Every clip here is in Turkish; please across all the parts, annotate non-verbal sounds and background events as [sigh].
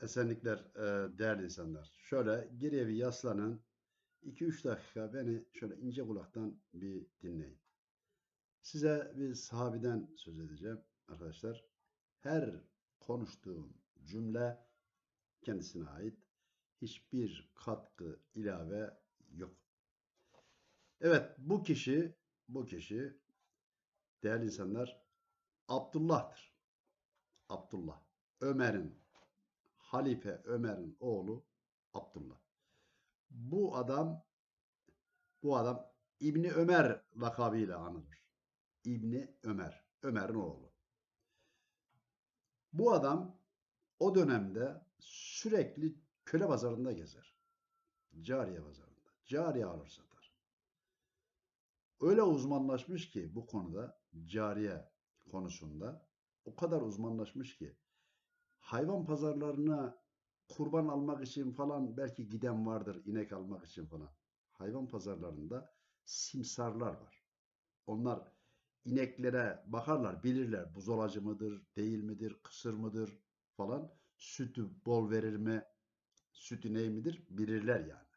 Esenlikler e, değerli insanlar. Şöyle geriye bir yaslanın. 2-3 dakika beni şöyle ince kulaktan bir dinleyin. Size bir sahabiden söz edeceğim arkadaşlar. Her konuştuğum cümle kendisine ait. Hiçbir katkı, ilave yok. Evet bu kişi, bu kişi değerli insanlar Abdullah'tır. Abdullah. Ömer'in Halife Ömer'in oğlu Abdullah. Bu adam bu adam İbni Ömer lakabıyla anılır. İbni Ömer. Ömer'in oğlu. Bu adam o dönemde sürekli köle pazarında gezer. Cariye pazarında. Cariye alır satar. Öyle uzmanlaşmış ki bu konuda cariye konusunda o kadar uzmanlaşmış ki hayvan pazarlarına kurban almak için falan belki giden vardır inek almak için falan. Hayvan pazarlarında simsarlar var. Onlar ineklere bakarlar, bilirler buzolacı mıdır, değil midir, kısır mıdır falan. Sütü bol verir mi, sütü ney midir bilirler yani.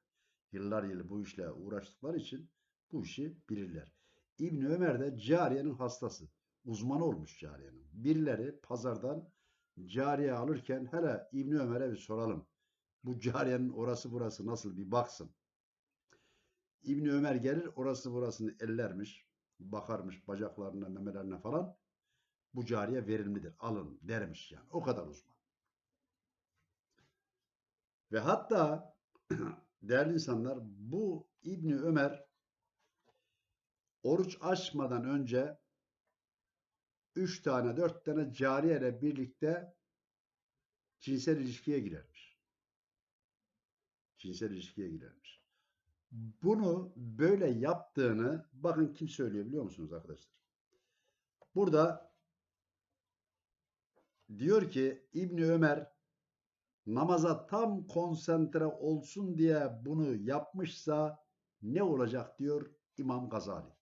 Yıllar yılı bu işle uğraştıkları için bu işi bilirler. İbni Ömer de cariyenin hastası. Uzman olmuş cariyenin. Birileri pazardan cariye alırken hele İbni Ömer'e bir soralım. Bu cariyenin orası burası nasıl bir baksın. İbni Ömer gelir orası burasını ellermiş. Bakarmış bacaklarına memelerine falan. Bu cariye verimlidir alın dermiş yani. O kadar uzman. Ve hatta [clears throat] değerli insanlar bu İbni Ömer oruç açmadan önce üç tane dört tane cariye ile birlikte cinsel ilişkiye girermiş. Cinsel ilişkiye girermiş. Bunu böyle yaptığını bakın kim söylüyor biliyor musunuz arkadaşlar? Burada diyor ki İbni Ömer namaza tam konsantre olsun diye bunu yapmışsa ne olacak diyor İmam Gazali.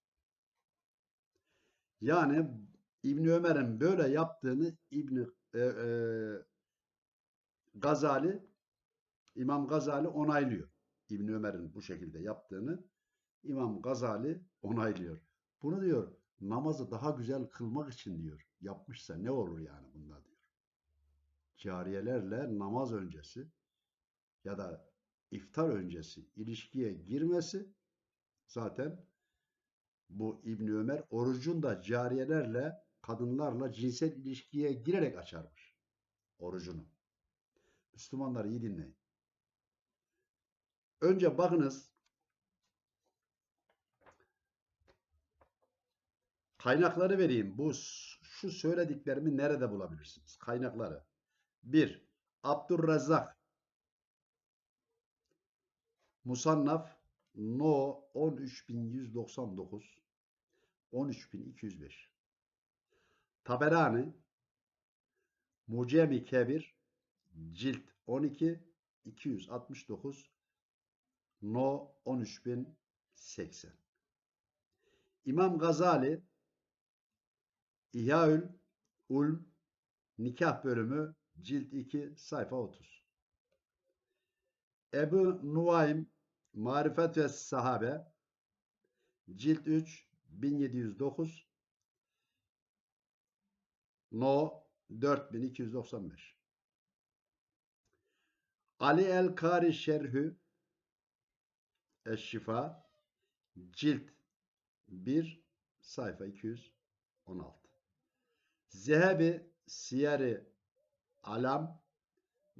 Yani İbni Ömer'in böyle yaptığını İbni e, e, Gazali İmam Gazali onaylıyor. İbni Ömer'in bu şekilde yaptığını İmam Gazali onaylıyor. Bunu diyor namazı daha güzel kılmak için diyor yapmışsa ne olur yani bunda diyor. Cariyelerle namaz öncesi ya da iftar öncesi ilişkiye girmesi zaten bu İbni Ömer orucun da cariyelerle kadınlarla cinsel ilişkiye girerek açarmış orucunu. Müslümanlar iyi dinleyin. Önce bakınız kaynakları vereyim. Bu şu söylediklerimi nerede bulabilirsiniz? Kaynakları. 1. Abdurrazzak Musannaf No 13199 13205 Taberani Mucemi Kebir Cilt 12 269 No 13080 İmam Gazali İhyaül Ulm Nikah bölümü cilt 2 sayfa 30 Ebu Nuaym Marifet ve Sahabe cilt 3 1709 No 4295 Ali el-Kari Şerhü Eşşifa cilt 1 sayfa 216 Zehebi Siyeri Alam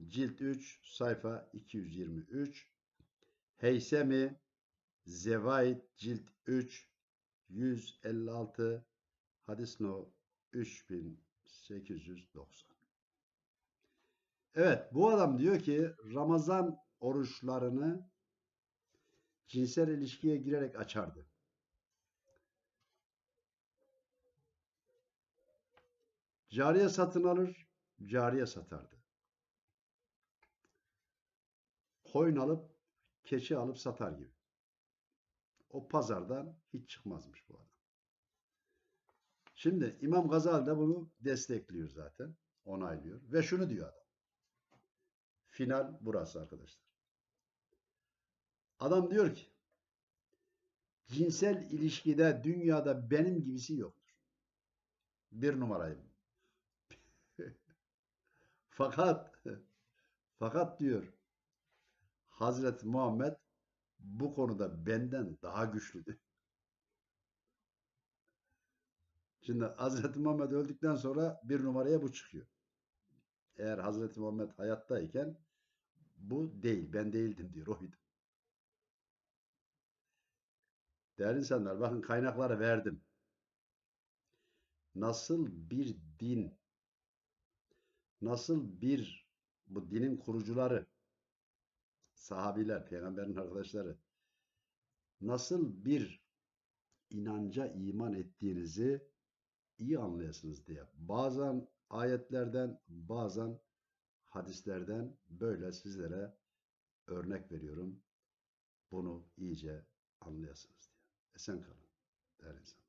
cilt 3 sayfa 223 Heysemi Zevaid cilt 3 156 hadis no 3890 Evet bu adam diyor ki Ramazan oruçlarını cinsel ilişkiye girerek açardı. Cariye satın alır, cariye satardı. Koyun alıp, keçi alıp satar gibi. O pazardan hiç çıkmazmış bu adam. Şimdi İmam Gazali de bunu destekliyor zaten. Onaylıyor. Ve şunu diyor adam. Final burası arkadaşlar. Adam diyor ki cinsel ilişkide dünyada benim gibisi yoktur. Bir numarayım. [laughs] Fakat fakat diyor Hazreti Muhammed bu konuda benden daha güçlüdür. Şimdi Hazreti Muhammed öldükten sonra bir numaraya bu çıkıyor. Eğer Hazreti Muhammed hayattayken bu değil, ben değildim diyor, oydu. Değerli insanlar, bakın kaynakları verdim. Nasıl bir din, nasıl bir bu dinin kurucuları, sahabiler, peygamberin arkadaşları, nasıl bir inanca iman ettiğinizi iyi anlayasınız diye. Bazen ayetlerden, bazen hadislerden böyle sizlere örnek veriyorum. Bunu iyice anlayasınız diye. Esen kalın değerli insan.